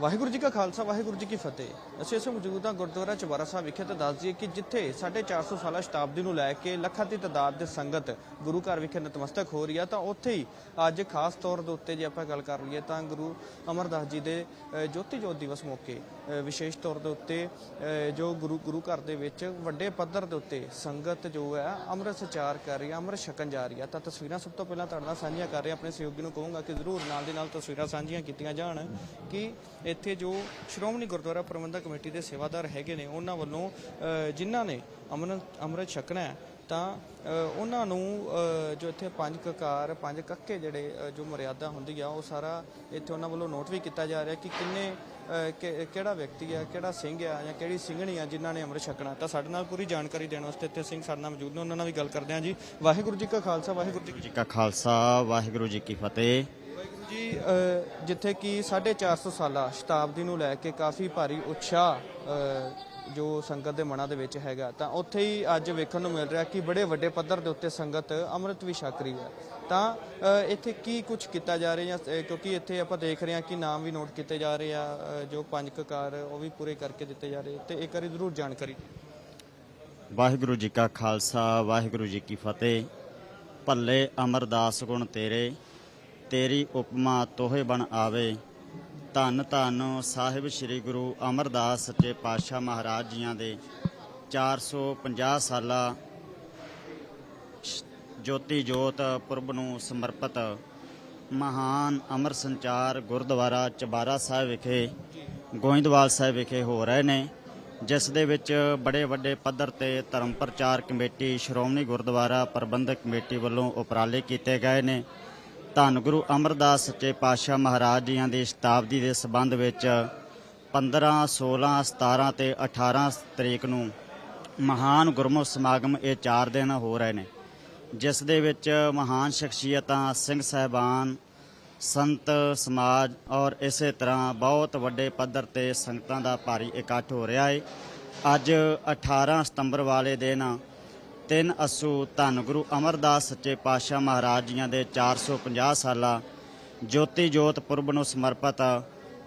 ਵਾਹਿਗੁਰੂ ਜੀ ਕਾ ਖਾਲਸਾ, ਵਾਹਿਗੁਰੂ ਜੀ ਕੀ ਫਤਿਹ। ਅਸੀਂ ਇਸ ਮੌਜੂਦ ਹਾਂ ਗੁਰਦੁਆਰਾ ਚੁਬਾਰਾ ਸਾਹਿਬ ਵਿਖੇ ਤੇ ਦੱਸ ਦਈਏ ਕਿ ਜਿੱਥੇ 450 ਸਾਲਾ ਸ਼ਤਾਬਦੀ ਨੂੰ ਲੈ ਕੇ ਲੱਖਾਂ ਦੀ ਤਾਦਾਦ ਦੇ ਸੰਗਤ ਗੁਰੂ ਘਰ ਵਿਖੇ ਨਤਮਸਤਕ ਹੋ ਰਹੀ ਆ, ਤਾਂ ਉੱਥੇ ਹੀ ਅੱਜ ਖਾਸ ਤੌਰ ਦੇ ਉੱਤੇ ਜੇ ਆਪਾਂ ਗੱਲ ਕਰ ਲਈਏ ਤਾਂ ਗੁਰੂ ਅਮਰਦਾਸ ਜੀ ਦੇ ਜੋਤੀ ਜੋਤ ਦਿਵਸ ਮੌਕੇ ਵਿਸ਼ੇਸ਼ ਤੌਰ ਦੇ ਉੱਤੇ ਜੋ ਗੁਰੂ ਗੁਰੂ ਘਰ ਦੇ ਵਿੱਚ ਵੱਡੇ ਪੱਧਰ ਦੇ ਉੱਤੇ ਸੰਗਤ ਜੋ ਹੈ, ਅੰਮ੍ਰਿਤ ਸਚਾਰ ਕਰ ਰਹੀ ਹੈ ਅੰਮ੍ਰਿਤ ਛਕਣ ਜਾ ਰਹੀ ਹੈ ਤਾਂ ਤਸਵੀਰਾਂ ਸਭ ਤੋਂ ਪਹਿਲਾਂ ਤੁਹਾਡੇ ਨਾਲ ਸਾਂਝੀਆਂ ਕਰ ਰਹੇ, ਆਪਣੇ ਸਹਿਯੋਗੀ ਨੂੰ ਕਹੂੰਗਾ ਕਿ ਜ਼ਰੂਰ ਨਾਲ ਦੇ ਨਾਲ ਤਸਵੀਰਾਂ ਸਾਂਝੀਆਂ ਕੀਤੀਆਂ ਜਾਣ ਕਿ ਇੱਥੇ ਜੋ ਸ਼੍ਰੋਮਣੀ ਗੁਰਦੁਆਰਾ ਪ੍ਰਬੰਧਕ ਕਮੇਟੀ ਦੇ ਸੇਵਾਦਾਰ ਹੈਗੇ ਨੇ, ਉਹਨਾਂ ਵੱਲੋਂ ਜਿਨ੍ਹਾਂ ਨੇ ਅੰਮ੍ਰਿਤ ਅੰਮ੍ਰਿਤ ਛਕਣਾ ਹੈ, ਤਾਂ ਉਹਨਾਂ ਨੂੰ ਜੋ ਇੱਥੇ ਪੰਜ ਕਕਾਰ, ਪੰਜ ਕੱਕੇ ਜਿਹੜੇ ਜੋ ਮਰਿਆਦਾ ਹੁੰਦੀ ਆ, ਉਹ ਸਾਰਾ ਇੱਥੇ ਉਹਨਾਂ ਵੱਲੋਂ ਨੋਟ ਵੀ ਕੀਤਾ ਜਾ ਰਿਹਾ ਕਿ ਕਿੰਨੇ ਕਿ- ਕਿਹੜਾ ਵਿਅਕਤੀ ਆ, ਕਿਹੜਾ ਸਿੰਘ ਆ, ਜਾਂ ਕਿਹੜੀ ਸਿੰਘਣੀ ਆ ਜਿਨ੍ਹਾਂ ਨੇ ਅੰਮ੍ਰਿਤ ਛਕਣਾ। ਤਾਂ ਸਾਡੇ ਨਾਲ ਪੂਰੀ ਜਾਣਕਾਰੀ ਦੇਣ ਵਾਸਤੇ ਇੱਥੇ ਸਿੰਘ ਸਾਡੇ ਨਾਲ ਮੌਜੂਦ ਨੇ, ਉਹਨਾਂ ਨਾਲ ਵੀ ਗੱਲ ਕਰਦੇ ਹਾਂ ਜੀ। ਵਾਹਿਗੁਰੂ ਜੀ ਕਾ ਖਾਲਸਾ, ਵਾਹਿਗੁਰੂ ਜੀ ਜੀ ਕਾ ਖਾਲਸਾ, ਵਾਹਿਗੁਰੂ ਜੀ ਕੀ ਫਤਿਹ। ਜੀ ਜਿੱਥੇ ਕਿ 450 ਸਾਲਾ ਸ਼ਤਾਬਦੀ ਨੂੰ ਲੈ ਕੇ ਕਾਫੀ ਭਾਰੀ ਉਤਸ਼ਾਹ ਜੋ ਸੰਗਤ ਦੇ ਮਨਾਂ ਦੇ ਵਿੱਚ ਹੈਗਾ, ਤਾਂ ਉੱਥੇ ਹੀ ਅੱਜ ਵੇਖਣ ਨੂੰ ਮਿਲ ਰਿਹਾ ਕਿ ਬੜੇ ਵੱਡੇ ਪੱਧਰ ਦੇ ਉੱਤੇ ਸੰਗਤ ਅੰਮ੍ਰਿਤ ਵੀ ਛਕ ਰਹੀ ਹੈ। ਤਾਂ ਇੱਥੇ ਕੀ ਕੁਝ ਕੀਤਾ ਜਾ ਰਿਹਾ ਜਾਂ ਕਿਉਂਕਿ ਇੱਥੇ ਆਪਾਂ ਦੇਖ ਰਹੇ ਹਾਂ ਕਿ ਨਾਮ ਵੀ ਨੋਟ ਕੀਤੇ ਜਾ ਰਹੇ ਆ ਜੋ ਪੰਜ ਕਕਾਰ ਉਹ ਵੀ ਪੂਰੇ ਕਰਕੇ ਦਿੱਤੇ ਜਾ ਰਹੇ ਤੇ ਇੱਕ ਵਾਰੀ ਜ਼ਰੂਰ ਜਾਣਕਾਰੀ ਵਾਹਿਗੁਰੂ ਜੀ ਕਾ ਖਾਲਸਾ, ਵਾਹਿਗੁਰੂ ਜੀ ਕੀ ਫਤਿਹ। ਭੱਲੇ ਅਮਰਦਾਸ ਗੁਣ ਤੇਰੇ। ਤੇਰੀ ਉਪਮਾ ਤੋਹੇ ਬਣ ਆਵੇ। ਧੰਨ ਧੰਨ ਸਾਹਿਬ ਸ੍ਰੀ ਗੁਰੂ ਅਮਰਦਾਸ ਸੱਚੇ ਪਾਤਸ਼ਾਹ ਮਹਾਰਾਜ ਜੀਆਂ ਦੇ 450 ਸਾਲਾ ਸ਼- ਜੋਤੀ ਜੋਤ ਪੁਰਬ ਨੂੰ ਸਮਰਪਿਤ ਮਹਾਨ ਅਮਰ ਸੰਚਾਰ ਗੁਰਦੁਆਰਾ ਚਬਾਰਾ ਸਾਹਿਬ ਵਿਖੇ, ਗੋਇੰਦਵਾਲ ਸਾਹਿਬ ਵਿਖੇ ਹੋ ਰਹੇ ਨੇ, ਜਿਸ ਦੇ ਵਿੱਚ ਬੜੇ ਵੱਡੇ ਪੱਧਰ ਤੇ ਧਰਮ ਪ੍ਰਚਾਰ ਕਮੇਟੀ, ਸ਼੍ਰੋਮਣੀ ਗੁਰਦੁਆਰਾ ਪ੍ਰਬੰਧਕ ਕਮੇਟੀ ਵੱਲੋਂ ਉਪਰਾਲੇ ਕੀਤੇ ਗਏ ਨੇ। ਧੰਨ ਗੁਰੂ ਅਮਰਦਾਸ ਸੱਚੇ ਪਾਤਸ਼ਾਹ ਮਹਾਰਾਜ ਜੀਆਂ ਦੀ ਸ਼ਤਾਬਦੀ ਦੇ ਸਬੰਧ ਵਿੱਚ 15 16 17 ਤੇ 18 ਤਰੀਕ ਨੂੰ ਮਹਾਨ ਗੁਰਮੁਖ ਸਮਾਗਮ ਇਹ 4 ਦਿਨ ਹੋ ਰਹੇ ਨੇ, ਜਿਸ ਦੇ ਵਿੱਚ ਮਹਾਨ ਸ਼ਖਸੀਅਤਾਂ, ਸਿੰਘ ਸਹਿਬਾਨ, ਸੰਤ ਸਮਾਜ ਔਰ ਇਸੇ ਤਰ੍ਹਾਂ ਬਹੁਤ ਵੱਡੇ ਪੱਧਰ ਤੇ ਸੰਗਤਾਂ ਦਾ ਭਾਰੀ ਇਕੱਠ ਹੋ ਰਿਹਾ ਹੈ ਅੱਜ 18 ਸਤੰਬਰ ਵਾਲੇ ਦਿਨ ਤਿੰਨ ਅਸੂ ਧੰਨ ਗੁਰੂ ਅਮਰਦਾਸ ਸੱਚੇ ਪਾਤਸ਼ਾਹ ਮਹਾਰਾਜ ਜੀਆਂ ਦੇ 450 ਸਾਲਾ ਜੋਤੀ ਜੋਤ ਪੁਰਬ ਨੂੰ ਸਮਰਪਿਤ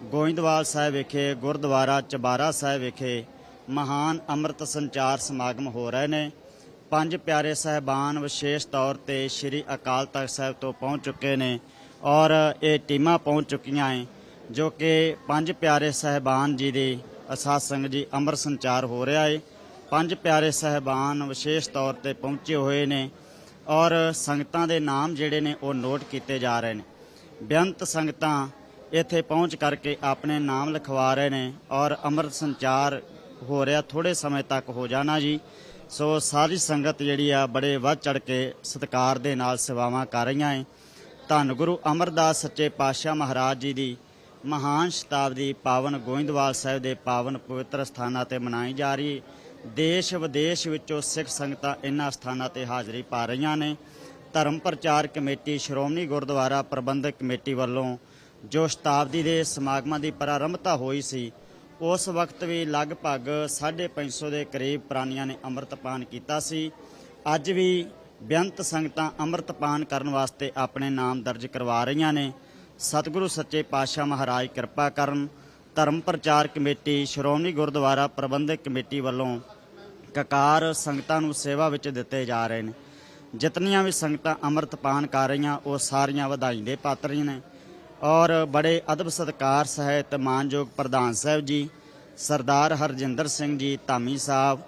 ਗੋਇੰਦਵਾਲ ਸਾਹਿਬ ਵਿਖੇ, ਗੁਰਦੁਆਰਾ ਚਬਾਰਾ ਸਾਹਿਬ ਵਿਖੇ ਮਹਾਨ ਅੰਮ੍ਰਿਤ ਸੰਚਾਰ ਸਮਾਗਮ ਹੋ ਰਹੇ ਨੇ। ਪੰਜ ਪਿਆਰੇ ਸਹਿਬਾਨ ਵਿਸ਼ੇਸ਼ ਤੌਰ ਤੇ ਸ੍ਰੀ ਅਕਾਲ ਤਖਤ ਸਾਹਿਬ ਤੋਂ ਪਹੁੰਚ ਚੁੱਕੇ ਨੇ ਔਰ ਇਹ ਟੀਮਾਂ ਪਹੁੰਚ ਚੁੱਕੀਆਂ ਹੈ ਜੋ ਕਿ ਪੰਜ ਪਿਆਰੇ ਸਹਿਬਾਨ ਜੀ ਦੇ ਅਸਾਧ ਜੀ ਅੰਮ੍ਰਿਤ ਸੰਚਾਰ ਹੋ ਰਿਹਾ ਹੈ ਪੰਜ ਪਿਆਰੇ ਸਹਿਬਾਨ ਵਿਸ਼ੇਸ਼ ਤੌਰ ਤੇ ਪਹੁੰਚੇ ਹੋਏ ਨੇ ਔਰ ਸੰਗਤਾਂ ਦੇ ਨਾਮ ਜਿਹੜੇ ਨੇ ਉਹ ਨੋਟ ਕੀਤੇ ਜਾ ਰਹੇ ਨੇ ਬੇਅੰਤ ਸੰਗਤਾਂ ਇੱਥੇ ਪਹੁੰਚ ਕਰਕੇ ਆਪਣੇ ਨਾਮ ਲਿਖਵਾ ਰਹੇ ਨੇ ਔਰ ਅੰਮ੍ਰਿਤ ਸੰਚਾਰ ਹੋ ਰਿਹਾ ਥੋੜੇ ਸਮੇਂ ਤੱਕ ਹੋ ਜਾਣਾ ਜੀ ਸੋ ਸਾਰੀ ਸੰਗਤ ਜਿਹੜੀ ਆ ਬੜੇ ਵੱਧ ਚੜ ਕੇ ਸਤਿਕਾਰ ਦੇ ਨਾਲ ਸੇਵਾਵਾਂ ਕਰ ਰਹੀਆਂ ਏ ਧੰਨ ਗੁਰੂ ਅਮਰਦਾਸ ਸੱਚੇ ਪਾਤਸ਼ਾਹ ਮਹਾਰਾਜ ਜੀ ਦੀ ਮਹਾਨ ਸ਼ਤਾਬਦੀ ਪਾਵਨ ਗੋਇੰਦਵਾਲ ਸਾਹਿਬ ਦੇ ਪਾਵਨ ਪਵਿੱਤਰ ਸਥਾਨਾਂ ਤੇ ਮਨਾਈ ਜਾ ਰਹੀ ਹੈ। ਦੇਸ਼ ਵਿਦੇਸ਼ ਵਿੱਚੋਂ ਸਿੱਖ ਸੰਗਤਾਂ ਇਹਨਾਂ ਸਥਾਨਾਂ ਤੇ ਹਾਜ਼ਰੀ ਪਾ ਰਹੀਆਂ ਨੇ। ਧਰਮ ਪ੍ਰਚਾਰ ਕਮੇਟੀ ਸ਼੍ਰੋਮਣੀ ਗੁਰਦੁਆਰਾ ਪ੍ਰਬੰਧਕ ਕਮੇਟੀ ਵੱਲੋਂ ਜੋ ਸ਼ਤਾਬਦੀ ਦੇ ਸਮਾਗਮਾਂ ਦੀ ਪ੍ਰਾਰੰਭਤਾ ਹੋਈ ਸੀ, ਉਸ ਵਕਤ ਵੀ ਲਗਭਗ 550 ਦੇ ਕਰੀਬ ਪ੍ਰਾਣੀਆਂ ਨੇ ਅੰਮ੍ਰਿਤਪਾਨ ਕੀਤਾ ਸੀ। ਅੱਜ ਵੀ ਬੇਅੰਤ ਸੰਗਤਾਂ ਅੰਮ੍ਰਿਤਪਾਨ ਕਰਨ ਵਾਸਤੇ ਆਪਣੇ ਨਾਮ ਦਰਜ ਕਰਵਾ ਰਹੀਆਂ ਨੇ। ਸਤਿਗੁਰੂ ਸੱਚੇ ਪਾਤਸ਼ਾਹ ਮਹਾਰਾਜ ਕਿਰਪਾ ਕਰਨ ਧਰਮ ਪ੍ਰਚਾਰ ਕਮੇਟੀ ਸ਼੍ਰੋਮਣੀ ਗੁਰਦੁਆਰਾ ਪ੍ਰਬੰਧਕ ਕਮੇਟੀ ਵੱਲੋਂ ਕਕਾਰ ਸੰਗਤਾਂ ਨੂੰ ਸੇਵਾ ਵਿੱਚ ਦਿੱਤੇ ਜਾ ਰਹੇ ਨੇ। ਜਿਤਨੀਆਂ ਵੀ ਸੰਗਤਾਂ ਅੰਮ੍ਰਿਤਪਾਨ ਕਰ ਰਹੀਆਂ, ਉਹ ਸਾਰੀਆਂ ਵਧਾਈ ਦੇ ਪਾਤਰ ਨੇ। ਔਰ ਬੜੇ ਅਦਬ ਸਤਕਾਰ ਸਹਿਤ ਮਾਨਯੋਗ ਪ੍ਰਧਾਨ ਸਾਹਿਬ ਜੀ, ਸਰਦਾਰ ਹਰਜਿੰਦਰ ਸਿੰਘ ਜੀ, ਧਾਮੀ ਸਾਹਿਬ,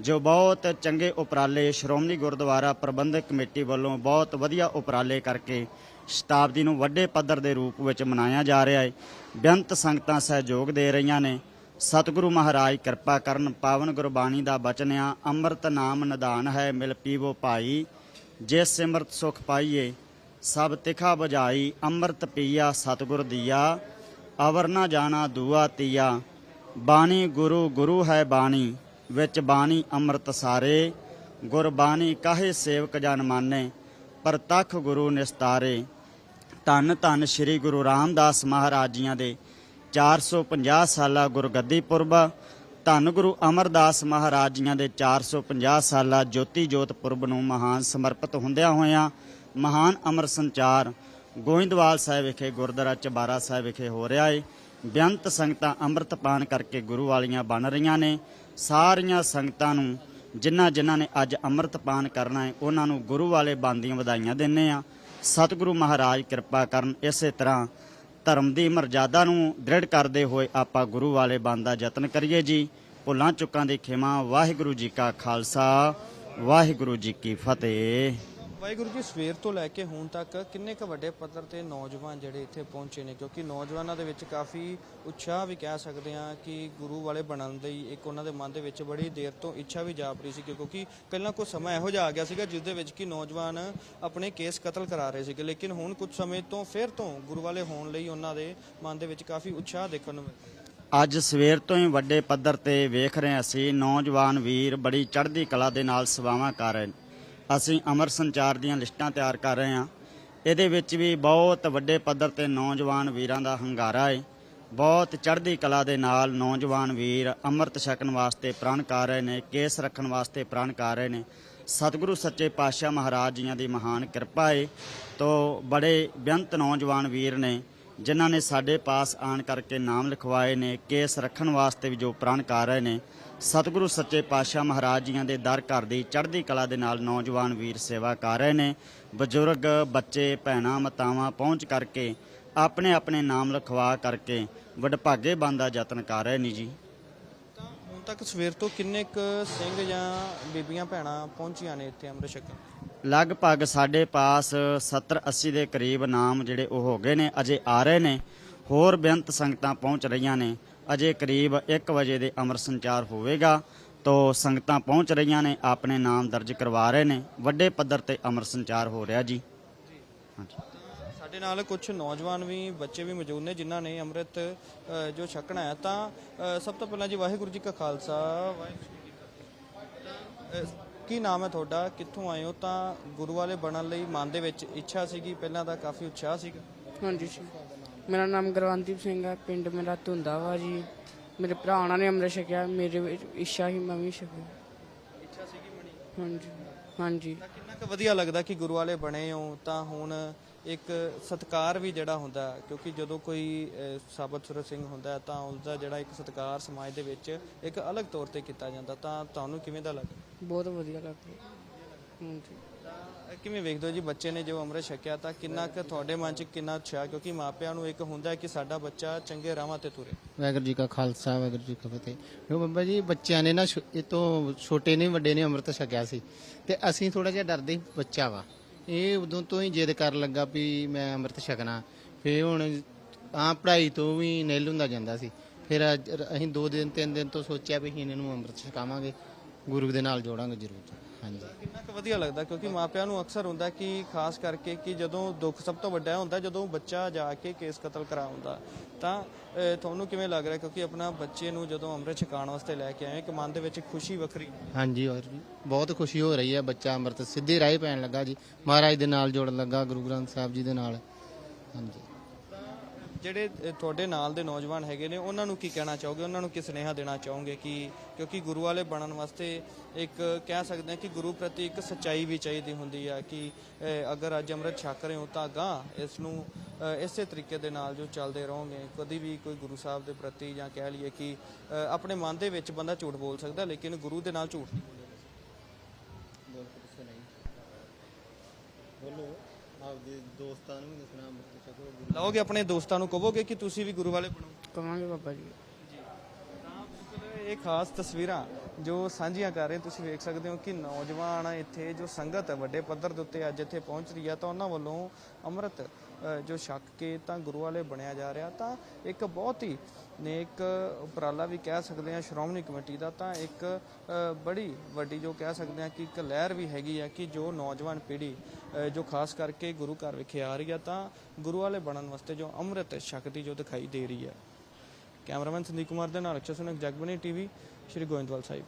ਜੋ ਬਹੁਤ ਚੰਗੇ ਉਪਰਾਲੇ ਸ਼੍ਰੋਮਣੀ ਗੁਰਦੁਆਰਾ ਪ੍ਰਬੰਧਕ ਕਮੇਟੀ ਵੱਲੋਂ ਬਹੁਤ ਵਧੀਆ ਉਪਰਾਲੇ ਕਰਕੇ ਸ਼ਤਾਬਦੀ ਨੂੰ ਵੱਡੇ ਪੱਧਰ ਦੇ ਰੂਪ ਵਿੱਚ ਮਨਾਇਆ ਜਾ ਰਿਹਾ ਹੈ। ਬੇਅੰਤ ਸੰਗਤਾਂ ਸਹਿਯੋਗ ਦੇ ਰਹੀਆਂ ਨੇ। ਸਤਿਗੁਰੂ ਮਹਾਰਾਜ ਕਿਰਪਾ ਕਰਨ ਪਾਵਨ ਗੁਰਬਾਣੀ ਦਾ ਬਚਨ ਆ। ਅੰਮ੍ਰਿਤ ਨਾਮ ਨਿਦਾਨ ਹੈ, ਮਿਲ ਪੀਵੋ ਭਾਈ। ਜੇ ਸਿਮਰਤ ਸੁਖ ਪਾਈਏ, ਸਭ ਤਿਖਾ ਬੁਝਾਈ। ਅੰਮ੍ਰਿਤ ਪੀਆ, ਸਤਿਗੁਰ ਦੀਆ। ਅਵਰ ਨਾ ਜਾਣਾ ਦੂਆ ਤੀਆ। ਬਾਣੀ ਗੁਰੂ ਗੁਰੂ ਹੈ ਬਾਣੀ। ਵਿੱਚ ਬਾਣੀ ਅੰਮ੍ਰਿਤ ਸਾਰੇ। ਗੁਰਬਾਣੀ ਕਾਹੇ ਸੇਵਕ ਜਨ ਮਾਨੇ ਪ੍ਰਤੱਖ ਗੁਰੂ ਨਿਸਤਾਰੇ। ਧੰਨ ਧੰਨ ਸ੍ਰੀ ਗੁਰੂ ਰਾਮਦਾਸ ਮਹਾਰਾਜ ਜੀਆਂ ਦੇ 450 ਸਾਲਾ ਗੁਰਗੱਦੀ ਪੁਰਬ, ਧੰਨ ਗੁਰੂ ਅਮਰਦਾਸ ਮਹਾਰਾਜ ਜੀਆਂ ਦੇ 450 ਸਾਲਾ ਜੋਤੀ ਜੋਤ ਪੁਰਬ ਨੂੰ ਮਹਾਨ ਸਮਰਪਿਤ ਹੁੰਦਿਆਂ ਹੋਇਆਂ ਮਹਾਨ ਅਮਰ ਸੰਚਾਰ ਗੋਇੰਦਵਾਲ ਸਾਹਿਬ ਵਿਖੇ, ਗੁਰਦੁਆਰਾ ਚਬਾਰਾ ਸਾਹਿਬ ਵਿਖੇ ਹੋ ਰਿਹਾ ਏ। ਬੇਅੰਤ ਸੰਗਤਾਂ ਅੰਮ੍ਰਿਤ ਪਾਨ ਕਰਕੇ ਗੁਰੂ ਵਾਲੀਆਂ ਬਣ ਰਹੀਆਂ ਨੇ। ਸਾਰੀਆਂ ਸੰਗਤਾਂ ਨੂੰ ਜਿਨ੍ਹਾਂ ਜਿਨ੍ਹਾਂ ਨੇ ਅੱਜ ਅੰਮ੍ਰਿਤ ਪਾਨ ਕਰਨਾ ਹੈ ਉਹਨਾਂ ਨੂੰ ਗੁਰੂ ਵਾਲੇ ਬੰਦੀਆਂ ਵਧਾਈਆਂ ਦਿੰਨੇ ਆ। ਸਤਿਗੁਰੂ ਮਹਾਰਾਜ ਕਿਰਪਾ ਕਰਨ ਇਸੇ ਤਰ੍ਹਾਂ ਧਰਮ ਦੀ ਮਰਜ਼ਾਦਾ ਨੂੰ ਦ੍ਰਿੜ ਕਰਦੇ ਹੋਏ ਆਪਾਂ ਗੁਰੂ ਵਾਲੇ ਬਣ ਦਾ ਯਤਨ ਕਰੀਏ ਜੀ। ਭੁੱਲਾਂ ਚੁੱਕਾਂ ਦੀ ਖਿਮਾ, ਵਾਹਿਗੁਰੂ ਜੀ ਕਾ ਖਾਲਸਾ, ਵਾਹਿਗੁਰੂ ਜੀ ਕੀ ਫਤਿਹ। ਵਾਹਿਗੁਰੂ ਜੀ, ਸਵੇਰ ਤੋਂ ਲੈ ਕੇ ਹੁਣ ਤੱਕ ਕਿੰਨੇ ਕੁ ਵੱਡੇ ਪੱਧਰ ਤੇ ਨੌਜਵਾਨ ਜਿਹੜੇ ਇੱਥੇ ਪਹੁੰਚੇ ਨੇ? ਕਿਉਂਕਿ ਨੌਜਵਾਨਾਂ ਦੇ ਵਿੱਚ ਕਾਫੀ ਉਤਸ਼ਾਹ ਵੀ ਕਹਿ ਸਕਦੇ ਹਾਂ ਕਿ ਗੁਰੂ ਵਾਲੇ ਬਣਨ ਲਈ ਇੱਕ ਉਹਨਾਂ ਦੇ ਮਨ ਦੇ ਵਿੱਚ ਬੜੀ ਦੇਰ ਤੋਂ ਇੱਛਾ ਵੀ ਜਾਪ ਰਹੀ ਸੀ ਕਿਉਂਕਿ ਪਹਿਲਾਂ ਕੁਝ ਸਮਾਂ ਇਹੋ ਜਿਹਾ ਆ ਗਿਆ ਸੀਗਾ ਜਿਸ ਦੇ ਵਿੱਚ ਕਿ ਨੌਜਵਾਨ ਆਪਣੇ ਕੇਸ ਕਤਲ ਕਰਾ ਰਹੇ ਸੀਗੇ। ਲੇਕਿਨ ਹੁਣ ਕੁਝ ਸਮੇਂ ਤੋਂ ਫਿਰ ਤੋਂ ਗੁਰੂ ਵਾਲੇ ਹੋਣ ਲਈ ਉਹਨਾਂ ਦੇ ਮਨ ਦੇ ਵਿੱਚ ਕਾਫੀ ਉਤਸ਼ਾਹ ਦੇਖਣ ਨੂੰ ਮਿਲਿਆ ਅੱਜ ਸਵੇਰ ਤੋਂ ਹੀ ਵੱਡੇ ਪੱਧਰ ਤੇ ਵੇਖ ਰਹੇ ਅਸੀਂ ਨੌਜਵਾਨ ਵੀਰ ਬੜੀ ਚੜ੍ਹਦੀ ਕਲਾ ਦੇ ਨਾਲ ਸੇਵਾਵਾਂ ਕਰ ਰਹੇ ਅਸੀਂ ਅਮਰ ਸੰਚਾਰ ਦੀਆਂ ਲਿਸਟਾਂ ਤਿਆਰ ਕਰ ਰਹੇ ਹਾਂ। ਇਹਦੇ ਵਿੱਚ ਵੀ ਬਹੁਤ ਵੱਡੇ ਪੱਧਰ ਤੇ ਨੌਜਵਾਨ ਵੀਰਾਂ ਦਾ ਹੰਗਾਰਾ ਹੈ ਬਹੁਤ ਚੜ੍ਹਦੀ ਕਲਾ ਦੇ ਨਾਲ ਨੌਜਵਾਨ ਵੀਰ ਅੰਮ੍ਰਿਤ ਛਕਣ ਵਾਸਤੇ ਪ੍ਰਣ ਕਰ ਰਹੇ ਨੇ, ਕੇਸ ਰੱਖਣ ਵਾਸਤੇ ਪ੍ਰਣ ਕਰ ਰਹੇ ਨੇ। ਸਤਿਗੁਰੂ ਸੱਚੇ ਪਾਤਸ਼ਾਹ ਮਹਾਰਾਜ ਜੀਆਂ ਦੀ ਮਹਾਨ ਕਿਰਪਾ ਹੈ ਤੋਂ ਬੜੇ ਬੇਅੰਤ ਨੌਜਵਾਨ ਵੀਰ ਨੇ ਜਿਨ੍ਹਾਂ ਨੇ ਸਾਡੇ ਪਾਸ ਆਣ ਕਰਕੇ ਨਾਮ ਲਿਖਵਾਏ ਨੇ, ਕੇਸ ਰੱਖਣ ਵਾਸਤੇ ਵੀ ਜੋ ਪ੍ਰਣ ਕਰ ਰਹੇ ਨੇ, ਸਤਿਗੁਰੂ ਸੱਚੇ ਪਾਤਸ਼ਾਹ ਮਹਾਰਾਜ ਜੀਆਂ ਦੇ ਦਰ ਘਰ ਦੀ ਚੜ੍ਹਦੀ ਕਲਾ ਦੇ ਨਾਲ ਨੌਜਵਾਨ ਵੀਰ ਸੇਵਾ ਕਰ ਰਹੇ ਨੇ, ਬਜ਼ੁਰਗ, ਬੱਚੇ, ਭੈਣਾਂ, ਮਤਾਵਾਂ ਪਹੁੰਚ ਕਰਕੇ ਆਪਣੇ ਆਪਣੇ ਨਾਮ ਲਿਖਵਾ ਕਰਕੇ ਵਡਭਾਗੇ ਬੰਦ ਯਤਨ ਕਰ ਰਹੇ ਨੇ ਜੀ। ਹੁਣ ਤੱਕ ਸਵੇਰ ਤੋਂ ਕਿੰਨੇ ਕੁ ਸਿੰਘ ਜਾਂ ਬੀਬੀਆਂ, ਭੈਣਾਂ ਪਹੁੰਚੀਆਂ ਨੇ ਇੱਥੇ ਅੰਮ੍ਰਿਤ ਛਕਣ? ਲਗਭਗ ਸਾਡੇ ਪਾਸ 70 80 ਦੇ ਕਰੀਬ ਨਾਮ ਜਿਹੜੇ ਉਹ ਹੋ ਗਏ ਨੇ, ਅਜੇ ਆ ਰਹੇ ਨੇ। ਹੋਰ ਬੇਅੰਤ ਸੰਗਤਾਂ ਪਹੁੰਚ ਰਹੀਆਂ ਨੇ। ਅਜੇ ਕਰੀਬ 1 ਵਜੇ ਦੇ ਅਮਰ ਸੰਚਾਰ ਹੋਵੇਗਾ, ਤੋ ਸੰਗਤਾਂ ਪਹੁੰਚ ਰਹੀਆਂ ਨੇ, ਆਪਣੇ ਨਾਮ ਦਰਜ ਕਰਵਾ ਰਹੇ ਨੇ। ਵੱਡੇ ਪੱਧਰ ਤੇ ਅਮਰ ਸੰਚਾਰ ਹੋ ਰਿਹਾ ਜੀ। ਹਾਂਜੀ। ਸਾਡੇ ਨਾਲ ਕੁਝ ਨੌਜਵਾਨ ਵੀ, ਬੱਚੇ ਵੀ ਮੌਜੂਦ ਨੇ, ਜਿਨ੍ਹਾਂ ਨੇ ਅੰਮ੍ਰਿਤ ਜੋ ਛਕਣਾ ਹੈ ਤਾਂ ਸਭ ਤੋਂ ਪਹਿਲਾਂ ਜੀ ਵਾਹਿਗੁਰੂ ਜੀ ਕਾ ਖਾਲਸਾ, ਵਾਹਿਗੁਰੂ ਜੀ ਕੀ ਫਤਿਹ। ਕੀ ਨਾਮ ਹੈ ਤੁਹਾਡਾ? ਕਿੱਥੋਂ ਆਏ ਹੋ? ਤਾਂ ਗੁਰੂ ਵਾਲੇ ਬਣਨ ਲਈ ਮਨ ਦੇ ਵਿੱਚ ਇੱਛਾ ਸੀਗੀ ਪਹਿਲਾਂ ਤਾਂ ਕਾਫੀ ਉਤਸ਼ਾਹ ਸੀਗਾ। ਹਾਂਜੀ ਜੀ। ਮੇਰਾ ਨਾਮ ਗੁਰਵੰਦੀਪ ਸਿੰਘ ਹੈ ਪਿੰਡ ਮੇਰਾ ਧੁੰਦਾ ਵਾ ਜੀ। ਮੇਰੇ ਭਰਾ ਉਹਨਾਂ ਨੇ ਅੰਮ੍ਰਿਤ ਛਕਿਆ ਮੇਰੇ ਵਿੱਚ ਇੱਛਾ ਹੀ ਮੈਂ ਵੀ ਛਕਿਆ ਇੱਛਾ ਸੀਗੀ ਮਣੀ ਹਾਂਜੀ ਹਾਂਜੀ। ਤਾਂ ਕਿੰਨਾ ਕੁ ਵਧੀਆ ਲੱਗਦਾ ਕਿ ਗੁਰੂ ਵਾਲੇ ਬਣੇ ਹੋ? ਤਾਂ ਹੁਣ ਇੱਕ ਸਤਕਾਰ ਵੀ ਜਿਹੜਾ ਹੁੰਦਾ ਕਿਉਂਕਿ ਜਦੋਂ ਕੋਈ ਸਾਬਤ ਸੁਰ ਸਿੰਘ ਹੁੰਦਾ ਤਾਂ ਉਸ ਦਾ ਜਿਹੜਾ ਇੱਕ ਸਤਕਾਰ ਸਮਾਜ ਦੇ ਵਿੱਚ ਇੱਕ ਅਲੱਗ ਤੌਰ ਤੇ ਕੀਤਾ ਜਾਂਦਾ। ਤਾਂ ਤੁਹਾਨੂੰ ਕਿਵੇਂ ਦਾ ਲੱਗਦਾ? ਬਹੁਤ ਵਧੀਆ ਲੱਗਦਾ। ਹਾਂਜੀ। ਤਾਂ ਕਿਵੇਂ ਵੇਖਦੇ ਹੋ ਜੀ ਬੱਚੇ ਨੇ ਜੋ ਅੰਮ੍ਰਿਤ ਛਕਿਆ ਤਾਂ ਕਿੰਨਾ ਕੁ ਤੁਹਾਡੇ ਮਨ 'ਚ ਕਿੰਨਾ ਉਤਸ਼ਾਹ ਕਿਉਂਕਿ ਮਾਪਿਆਂ ਨੂੰ ਇੱਕ ਹੁੰਦਾ ਕਿ ਸਾਡਾ ਬੱਚਾ ਚੰਗੇ ਰਾਹਾਂ ਤੇ ਤੁਰੇ। ਵਾਹਿਗੁਰੂ ਜੀ ਕਾ ਖਾਲਸਾ ਵਾਹਿਗੁਰੂ ਜੀ ਕੀ ਫਤਿਹ। ਜੋ ਬਾਬਾ ਜੀ ਬੱਚਿਆਂ ਨੇ ਨਾ ਇਹ ਤੋਂ ਛੋਟੇ ਨੇ ਵੱਡੇ ਨੇ ਅੰਮ੍ਰਿਤ ਛਕਿਆ ਸੀ। ਤੇ ਅਸੀਂ ਥੋੜਾ ਜਿਹਾ ਡਰਦੇ ਬੱਚਾ ਵਾ। ਇਹ ਉਦੋਂ ਤੋਂ ਹੀ ਜਿੱਦ ਕਰਨ ਲੱਗਾ ਵੀ ਮੈਂ ਅੰਮ੍ਰਿਤ ਛਕਣਾ। ਫੇ ਹੁਣ ਆ ਪੜ੍ਹਾਈ ਤੋਂ ਵੀ ਨਿਲ ਹੁੰਦਾ ਜਾਂਦਾ ਸੀ। ਫਿਰ ਅੱਜ ਅਸੀਂ 2 ਦਿਨ 3 ਦਿਨ ਤੋਂ ਸੋਚਿਆ ਵੀ ਅਸੀਂ ਇਹਨਾਂ ਨੂੰ ਅੰਮ੍ਰਿਤ ਛਕਾਵਾਂਗੇ। ਗੁਰੂ ਦੇ ਨਾਲ ਜੋੜਾਂਗੇ ਜ਼ਰੂਰ। ਹਾਂਜੀ। ਕਿੰਨਾ ਕੁ ਵਧੀਆ ਲੱਗਦਾ ਕਿਉਂਕਿ ਮਾਪਿਆਂ ਨੂੰ ਅਕਸਰ ਹੁੰਦਾ ਕਿ ਖਾਸ ਕਰਕੇ ਕਿ ਜਦੋਂ ਦੁੱਖ ਸਭ ਤੋਂ ਵੱਡਾ ਹੁੰਦਾ ਜਦੋਂ ਬੱਚਾ ਜਾ ਕੇ ਕੇਸ ਕਤਲ ਕਰਾ ਹੁੰਦਾ ਤਾਂ ਅਹ, ਤੁਹਾਨੂੰ ਕਿਵੇਂ ਲੱਗ ਰਿਹਾ ਕਿਉਂਕਿ ਆਪਣਾ ਬੱਚੇ ਨੂੰ ਜਦੋਂ ਅੰਮ੍ਰਿਤ ਛਕਾਉਣ ਵਾਸਤੇ ਲੈ ਕੇ ਆਏ ਕਿ ਮਨ ਦੇ ਵਿੱਚ ਖੁਸ਼ੀ ਵੱਖਰੀ ਹਾਂਜੀ ਔਰ ਜੀ ਬਹੁਤ ਖੁਸ਼ੀ ਹੋ ਰਹੀ ਹੈ ਬੱਚਾ ਅੰਮ੍ਰਿਤ ਸਿੱਧੇ ਰਾਹ ਪੈਣ ਲੱਗਾ ਜੀ। ਮਹਾਰਾਜ ਦੇ ਨਾਲ ਜੁੜਨ ਲੱਗਾ ਗੁਰੂ ਗ੍ਰੰਥ ਸਾਹਿਬ ਜੀ ਦੇ ਨਾਲ। ਹਾਂਜੀ। ਜਿਹੜੇ ਤੁਹਾਡੇ ਨਾਲ ਦੇ ਨੌਜਵਾਨ ਹੈਗੇ ਨੇ, ਉਹਨਾਂ ਨੂੰ ਕੀ ਕਹਿਣਾ ਚਾਹੋਗੇ? ਉਹਨਾਂ ਨੂੰ ਕੀ ਸੁਨੇਹਾ ਦੇਣਾ ਚਾਹੋਗੇ ਕਿ, ਕਿਉਂਕਿ ਗੁਰੂ ਵਾਲੇ ਬਣਨ ਵਾਸਤੇ ਇੱਕ ਕਹਿ ਸਕਦੇ ਹਾਂ ਕਿ ਗੁਰੂ ਪ੍ਰਤੀ ਇੱਕ ਸੱਚਾਈ ਵੀ ਚਾਹੀਦੀ ਹੁੰਦੀ ਆ ਕਿ ਅਗਰ ਅੱਜ ਅੰਮ੍ਰਿਤ ਛਕ ਰਹੇ ਹੋ ਤਾਂ ਅਗਾਂਹ ਇਸ ਨੂੰ ਇਸੇ ਤਰੀਕੇ ਦੇ ਨਾਲ ਜੋ ਚੱਲਦੇ ਰਹੋਗੇ। ਕਦੀ ਵੀ ਕੋਈ ਗੁਰੂ ਸਾਹਿਬ ਦੇ ਪ੍ਰਤੀ ਜਾਂ ਕਹਿ ਲਈਏ ਕਿ ਆਪਣੇ ਮਨ ਦੇ ਵਿੱਚ ਬੰਦਾ ਝੂਠ ਬੋਲ ਸਕਦਾ, ਲੇਕਿਨ ਗੁਰੂ ਦੇ ਨਾਲ ਝੂਠ ਨਹੀਂ ਬੋਲੋ। ਆਪਦੇ ਦੋਸਤਾਂ ਨੂੰ ਵੀ ਦੱਸਣਾ, ਅੰਮ੍ਰਿਤ ਛਕੋ। ਲਓਗੇ ਆਪਣੇ ਦੋਸਤਾਂ ਨੂੰ ਕਹੋਗੇ ਕਿ ਤੁਸੀਂ ਵੀ ਗੁਰੂ ਵਾਲੇ ਬਣੋ? ਕਵਾਂਗੇ ਬਾਬਾ ਜੀ। ਇਹ ਖਾਸ ਤਸਵੀਰਾਂ ਜੋ ਸਾਂਝੀਆਂ ਕਰ ਰਹੇ ਤੁਸੀਂ ਵੇਖ ਸਕਦੇ ਹੋ ਕਿ ਨੌਜਵਾਨ ਇੱਥੇ ਜੋ ਸੰਗਤ ਹੈ ਵੱਡੇ ਪੱਧਰ ਦੇ ਉੱਤੇ ਅੱਜ ਇੱਥੇ ਪਹੁੰਚ ਰਹੀ ਆ ਤਾਂ ਉਹਨਾਂ ਵੱਲੋਂ ਅੰਮ੍ਰਿਤ ਜੋ ਛੱਕ ਕੇ ਤਾਂ ਗੁਰੂ ਵਾਲੇ ਬਣਿਆ ਜਾ ਰਿਹਾ, ਤਾਂ ਇੱਕ ਬਹੁਤ ਹੀ ਨੇਕ ਉਪਰਾਲਾ ਵੀ ਕਹਿ ਸਕਦੇ ਆ ਸ਼੍ਰੋਮਣੀ ਕਮੇਟੀ ਦਾ, ਤਾਂ ਇੱਕ ਬੜੀ ਵੱਡੀ ਜੋ ਕਹਿ ਸਕਦੇ ਆ ਕਿ ਇੱਕ ਲਹਿਰ ਵੀ ਹੈਗੀ ਆ ਕਿ ਜੋ ਨੌਜਵਾਨ ਪੀੜ੍ਹੀ ਜੋ ਖਾਸ ਕਰਕੇ ਗੁਰੂ ਘਰ ਵਿਖੇ ਆ ਰਹੀ ਆ, ਤਾਂ ਗੁਰੂ ਵਾਲੇ ਬਣਨ ਵਾਸਤੇ ਜੋ ਅੰਮ੍ਰਿਤ ਛਕਦੀ ਜੋ ਦਿਖਾਈ ਦੇ ਰਹੀ ਹੈ ਕੈਮਰਾਮੈਨ ਸੰਦੀਪ ਕੁਮਾਰ ਦੇ ਨਾਲ ਅਕਸ਼ਰ ਸੁਨਕ ਜਗਬਨੀ ਟੀਵੀ, ਸ਼੍ਰੀ ਗੋਇੰਦਵਾਲ ਸਾਹਿਬ।